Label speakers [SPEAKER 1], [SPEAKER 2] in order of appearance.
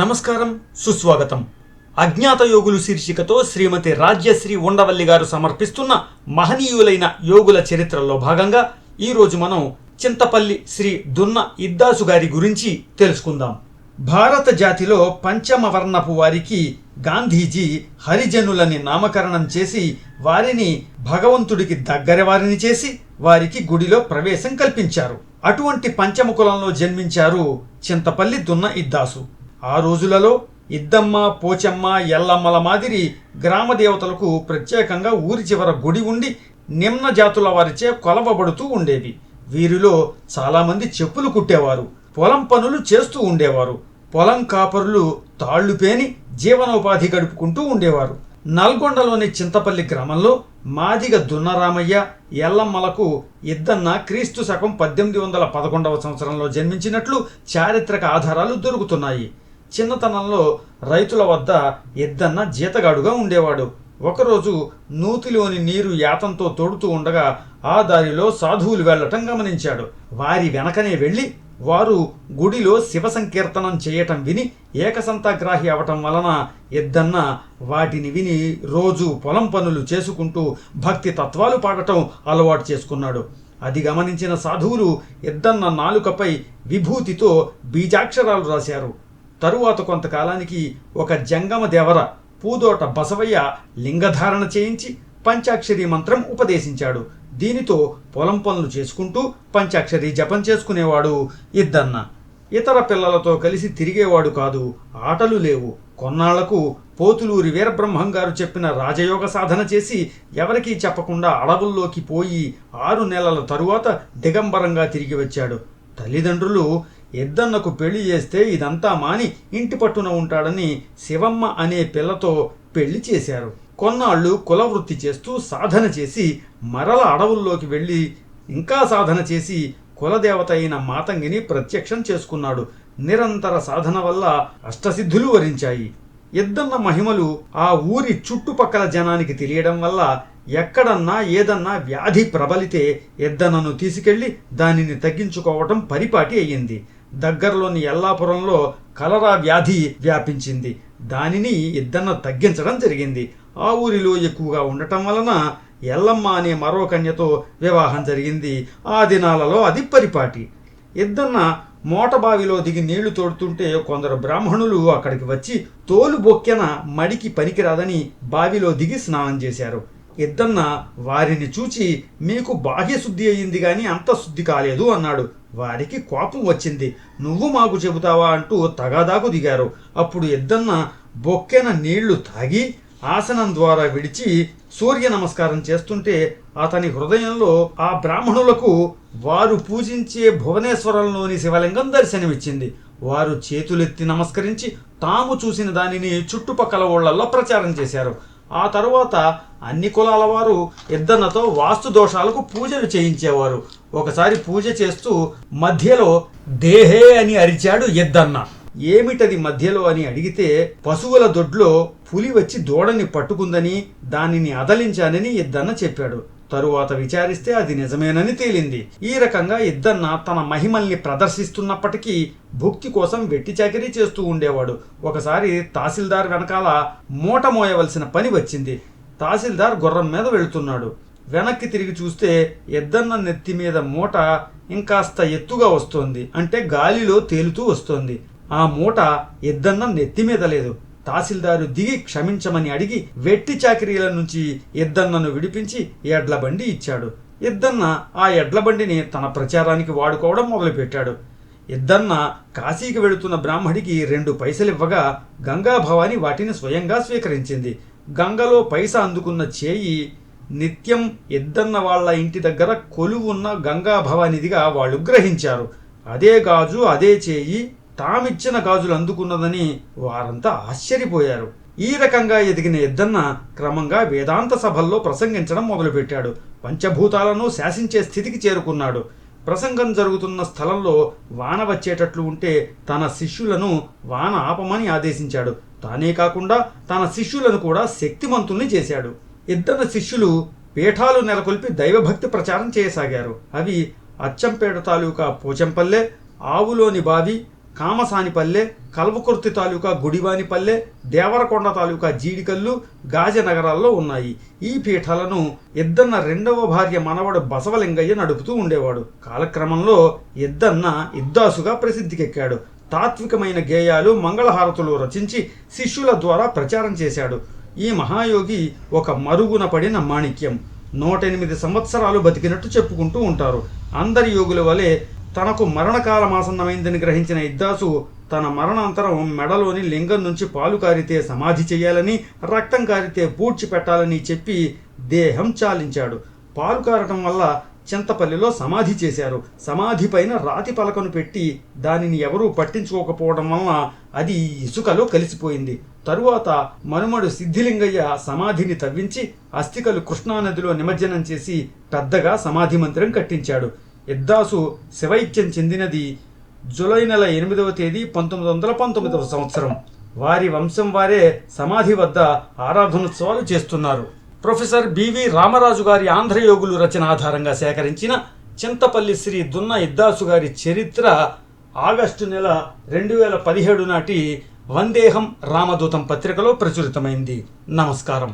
[SPEAKER 1] నమస్కారం సుస్వాగతం. అజ్ఞాత యోగులు శీర్షికతో శ్రీమతి రాజ్యశ్రీ ఉండవల్లి గారు సమర్పిస్తున్న మహనీయులైన యోగుల చరిత్రలో భాగంగా ఈరోజు మనం చింతపల్లి శ్రీ దున్న ఇద్దాసు గారి గురించి తెలుసుకుందాం. భారత జాతిలో పంచమ వర్ణపు వారికి గాంధీజీ హరిజనులని నామకరణం చేసి వారిని భగవంతుడికి దగ్గర వారిని చేసి వారికి గుడిలో ప్రవేశం కల్పించారు. అటువంటి పంచమ కులంలో జన్మించారు చింతపల్లి దున్న ఇద్దాసు. ఆ రోజులలో ఇద్దమ్మ పోచమ్మ ఎల్లమ్మల మాదిరి గ్రామ దేవతలకు ప్రత్యేకంగా ఊరి చివర గుడి ఉండి నిమ్న జాతుల వారిచే కొలవబడుతూ ఉండేవి. వీరిలో చాలామంది చెప్పులు కుట్టేవారు పొలం పనులు చేస్తూ ఉండేవారు. పొలం కాపరులు తాళ్ళు పేని జీవనోపాధి గడుపుకుంటూ ఉండేవారు. నల్గొండలోని చింతపల్లి గ్రామంలో మాదిగ దున్నరామయ్య ఎల్లమ్మలకు ఇద్దన్న క్రీస్తు శకం పద్దెనిమిది వందల పదకొండవ సంవత్సరంలో జన్మించినట్లు చారిత్రక ఆధారాలు దొరుకుతున్నాయి. చిన్నతనంలో రైతుల వద్ద ఎద్దన్న జీతగాడుగా ఉండేవాడు. ఒకరోజు నూతిలోని నీరు యాతంతో తోడుతూ ఉండగా ఆ దారిలో సాధువులు వెళ్ళటం గమనించాడు. వారి వెనకనే వెళ్ళి వారు గుడిలో శివ సంకీర్తనం చేయటం విని ఏకసంతాగ్రాహి అవటం వలన ఎద్దన్న వాటిని విని రోజు పొలం పనులు చేసుకుంటూ భక్తి తత్వాలు పాడటం అలవాటు చేసుకున్నాడు. అది గమనించిన సాధువులు ఎద్దన్న నాలుకపై విభూతితో బీజాక్షరాలు రాశారు. తరువాత కొంతకాలానికి ఒక జంగమ దేవర పూదోట బసవయ్య లింగధారణ చేయించి పంచాక్షరి మంత్రం ఉపదేశించాడు. దీనితో పొలం పనులు చేసుకుంటూ పంచాక్షరి జపం చేసుకునేవాడు ఇద్దన్న. ఇతర పిల్లలతో కలిసి తిరిగేవాడు కాదు ఆటలు లేవు. కొన్నాళ్ళకు పోతులూరి వీరబ్రహ్మం గారు చెప్పిన రాజయోగ సాధన చేసి ఎవరికీ చెప్పకుండా అడవుల్లోకి పోయి ఆరు నెలల తరువాత దిగంబరంగా తిరిగి వచ్చాడు. తల్లిదండ్రులు ఎద్దన్నకు పెళ్ళి చేస్తే ఇదంతా మాని ఇంటి పట్టున ఉంటాడని శివమ్మ అనే పిల్లతో పెళ్ళి చేశారు. కొన్నాళ్ళు కులవృత్తి చేస్తూ సాధన చేసి మరల అడవుల్లోకి వెళ్ళి ఇంకా సాధన చేసి కులదేవత అయిన మాతంగిని ప్రత్యక్షం చేసుకున్నాడు. నిరంతర సాధన వల్ల అష్టసిద్ధులు వరించాయి. ఎద్దన్న మహిమలు ఆ ఊరి చుట్టుపక్కల జనానికి తెలియడం వల్ల ఎక్కడన్నా ఏదన్నా వ్యాధి ప్రబలితే ఎద్దన్నను తీసుకెళ్ళి దానిని తగ్గించుకోవటం పరిపాటి అయ్యింది. దగ్గరలోని ఎల్లాపురంలో కలరా వ్యాధి వ్యాపించింది. దానిని ఇద్దన్న తగ్గించడం జరిగింది. ఆ ఊరిలో ఎక్కువగా ఉండటం వలన ఎల్లమ్మ అనే మరో కన్యతో వివాహం జరిగింది. ఆ దినాలలో అది పరిపాటి. ఇద్దన్న మోటబావిలో దిగి నీళ్ళు తోడుతుంటే కొందరు బ్రాహ్మణులు అక్కడికి వచ్చి తోలు బొక్కెన మడికి పనికిరాదని బావిలో దిగి స్నానం చేశారు. ఇద్దన్న వారిని చూచి మీకు బాహ్య శుద్ధి అయ్యింది కానీ అంత శుద్ధి కాలేదు అన్నాడు. వారికి కోపం వచ్చింది. నువ్వు మాకు చెబుతావా అంటూ తగాదాకు దిగారు. అప్పుడు ఎద్దన్న బొక్కెన నీళ్ళు తాగి ఆసనం ద్వారా విడిచి సూర్య నమస్కారం చేస్తుంటే అతని హృదయంలో ఆ బ్రాహ్మణులకు వారు పూజించే భువనేశ్వరంలోని శివలింగం దర్శనమిచ్చింది. వారు చేతులెత్తి నమస్కరించి తాము చూసిన దానిని చుట్టుపక్కల ఊళ్ళల్లో ప్రచారం చేశారు. ఆ తరువాత అన్ని కులాల వారు ఎద్దన్నతో వాస్తు దోషాలకు పూజలు చేయించేవారు. ఒకసారి పూజ చేస్తూ మధ్యలో దేహే అని అరిచాడు ఎద్దన్న ఏమిటది మధ్యలో అని అడిగితే పశువుల దొడ్లో పులి వచ్చి దూడని పట్టుకుందని దానిని అదలించానని ఇద్దన్న చెప్పాడు. తరువాత విచారిస్తే అది నిజమేనని తేలింది. ఈ రకంగా ఇద్దన్న తన మహిమల్ని ప్రదర్శిస్తున్నప్పటికీ భుక్తి కోసం వెట్టి చాకరీ చేస్తూ ఉండేవాడు. ఒకసారి తహసీల్దార్ వెనకాల మూట మోయవలసిన పని వచ్చింది. తహసీల్దార్ గుర్రం మీద వెళుతున్నాడు. వెనక్కి తిరిగి చూస్తే ఎద్దన్న నెత్తి మీద మూట ఇంకాస్త ఎత్తుగా వస్తోంది. అంటే గాలిలో తేలుతూ వస్తోంది. ఆ మూట ఎద్దన్న నెత్తి మీద లేదు. తహసీల్దారు దిగి క్షమించమని అడిగి వెట్టి చాకరీల నుంచి ఎద్దన్నను విడిపించి ఎడ్ల బండి ఇచ్చాడు. ఎద్దన్న ఆ ఎడ్ల బండిని తన ప్రచారానికి వాడుకోవడం మొదలుపెట్టాడు. ఎద్దన్న కాశీకి వెళుతున్న బ్రాహ్మడికి రెండు పైసలు ఇవ్వగా వాటిని స్వయంగా స్వీకరించింది. గంగలో పైస అందుకున్న చేయి నిత్యం ఎద్దన్న వాళ్ళ ఇంటి దగ్గర కొలువున్న గంగాభవానిదిగా వాళ్ళు గ్రహించారు. అదే గాజు అదే చేయి తామిచ్చిన గాజులు అందుకున్నదని వారంతా ఆశ్చర్యపోయారు. ఈ రకంగా ఎదిగిన ఎద్దన్న క్రమంగా వేదాంత సభల్లో ప్రసంగించడం మొదలుపెట్టాడు. పంచభూతాలను శాసించే స్థితికి చేరుకున్నాడు. ప్రసంగం జరుగుతున్న స్థలంలో వాన వచ్చేటట్లు ఉంటే తన శిష్యులను వాన ఆపమని ఆదేశించాడు. తానే కాకుండా తన శిష్యులను కూడా శక్తిమంతుల్ని చేశాడు. ఇద్దరు శిష్యులు పీఠాలు నెలకొల్పి దైవభక్తి ప్రచారం చేయసాగారు. అవి అచ్చంపేట తాలూకా పోచంపల్లె ఆవులోని బావి కామసానిపల్లె కల్వకుర్తి తాలూకా గుడివానిపల్లె దేవరకొండ తాలూకా జీడికల్లు గాజనగరాల్లో ఉన్నాయి. ఈ పీఠాలను ఇద్దన్న రెండవ భార్య మనవడు బసవలింగయ్య నడుపుతూ ఉండేవాడు. కాలక్రమంలో ఇద్దన్న ఇద్దాసుగా ప్రసిద్ధికెక్కాడు. తాత్వికమైన గేయాలు మంగళహారతులు రచించి శిష్యుల ద్వారా ప్రచారం చేశాడు. ఈ మహాయోగి ఒక మరుగున పడిన మాణిక్యం. నూట ఎనిమిది సంవత్సరాలు బతికినట్టు చెప్పుకుంటూ ఉంటారు. అందరి యోగుల వలె తనకు మరణకాలమాసన్నమైందని గ్రహించిన ఇద్దాసు తన మరణాంతరం మెడలోని లింగం నుంచి పాలు కారితే సమాధి చేయాలని రక్తం కారితే పూడ్చి పెట్టాలని చెప్పి దేహం చాలించాడు. పాలు కారటం వల్ల చింతపల్లిలో సమాధి చేశారు. సమాధి పైన రాతి పలకను పెట్టి దానిని ఎవరూ పట్టించుకోకపోవడం వలన అది ఇసుకలో కలిసిపోయింది. తరువాత మనుమడు సిద్ధిలింగయ్య సమాధిని తవ్వించి అస్థికలు కృష్ణానదిలో నిమజ్జనం చేసి పెద్దగా సమాధి మందిరం కట్టించాడు. ఇద్దాసు శివైక్యం చెందినది జూలై నెల ఎనిమిదవ తేదీ పంతొమ్మిది వందల పంతొమ్మిదవ సంవత్సరం. వారి వంశం వారే సమాధి వద్ద ఆరాధనోత్సవాలు చేస్తున్నారు. ప్రొఫెసర్ బివి రామరాజు గారి ఆంధ్రయోగులు రచన ఆధారంగా సేకరించిన చింతపల్లి శ్రీ దున్న ఇద్దాసు గారి చరిత్ర ఆగస్టు నెల రెండు వేల పదిహేడు నాటి వందేహం రామదూతం పత్రికలో ప్రచురితమైంది. నమస్కారం.